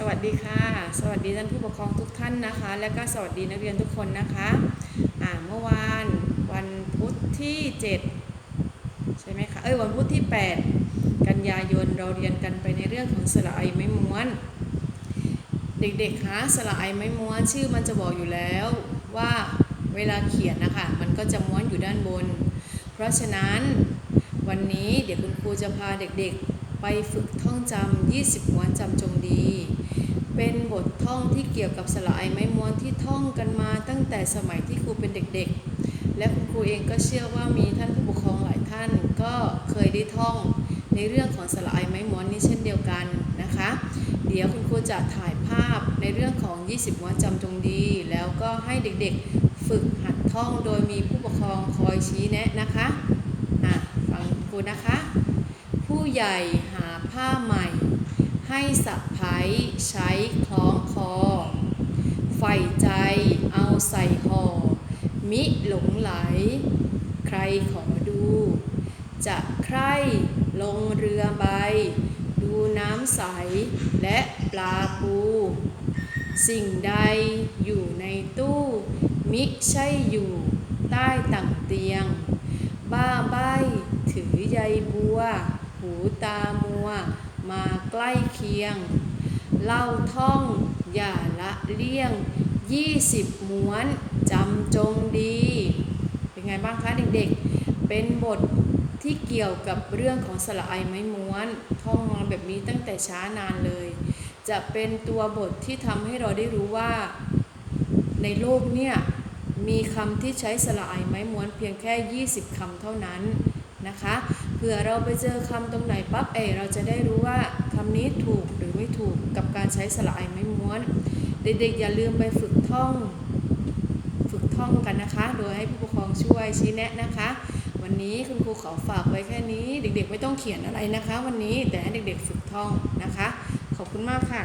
สวัสดีค่ะ สวัสดีท่านผู้ปกครองทุกท่านนะคะ และก็สวัสดีนักเรียนทุกคนนะคะอ่าเมื่อวานวันพุธที่7ใช่ไหมคะเอ้ยวันพุธที่ 8 กันยายนเราเรียนกันไปในเรื่องของสระไอไม้ม้วน เด็กๆคะสระไอไม้ม้วนชื่อมันจะบอกอยู่แล้วว่าเวลาเขียนนะคะมันก็จะม้วนอยู่ด้านบน เพราะฉะนั้นวันนี้เดี๋ยวคุณครูจะพาเด็กๆ ไปฝึกท่องจำ20ม้วนจำจงดี เป็นบทท่องที่เกี่ยวกับสระไอไม้ม้วนที่ท่องกันมาตั้งแต่สมัยที่ครูเป็นเด็กๆ และคุณครูเองก็เชื่อว่ามีท่านผู้ปกครองหลายท่านก็เคยได้ท่องในเรื่องของสระไอไม้ม้วนนี้เช่นเดียวกันนะคะ เดี๋ยวคุณครูจะถ่ายภาพในเรื่องของ 20ม้วนจำจงดี แล้วก็ให้เด็กๆฝึกหัดท่องโดยมีผู้ปกครองคอยชี้แนะนะคะ อะ ฟังครูนะคะ ผู้ใหญ่หาผ้าใหม่ ให้สะพ้ายใช้คล้องคอใฝ่ใจเอาใส่ห่อ มิหลงไหล ใครขอดู จะใครลงเรือใบ ดูน้ำใสและปลาปู สิ่งใดอยู่ในตู้ มิใช่อยู่ใต้ต่างเตียง บ้าใบถือใยบัว หูตามัว มาใกล้เคียง เล่าท่องอย่าละเลี่ยง 20 ม้วนจำจงดี เป็นไงบ้างคะเด็กๆ เป็นบทที่เกี่ยวกับเรื่องของสระไอไม้ม้วน ท่องมาแบบนี้ตั้งแต่ช้านานเลย จะเป็นตัวบทที่ทำให้เราได้รู้ว่า ในโลกเนี่ยมีคำที่ใช้สระไอไม้ม้วนเพียงแค่ 20 คำเท่านั้น นะคะเผื่อเราไปเจอคำตรงไหนปั๊บเอเราจะได้รู้ว่าคำนี้ถูกหรือไม่ถูกกับการใช้สระไอไม้ม้วน เด็กๆอย่าลืมไปฝึกท่อง ฝึกท่องกันนะคะ โดยให้ผู้ปกครองช่วยชี้แนะนะคะ วันนี้คุณครูขอฝากไว้แค่นี้ เด็กๆไม่ต้องเขียนอะไรนะคะ วันนี้แต่ให้เด็กๆฝึกท่องนะคะ ขอบคุณมากค่ะ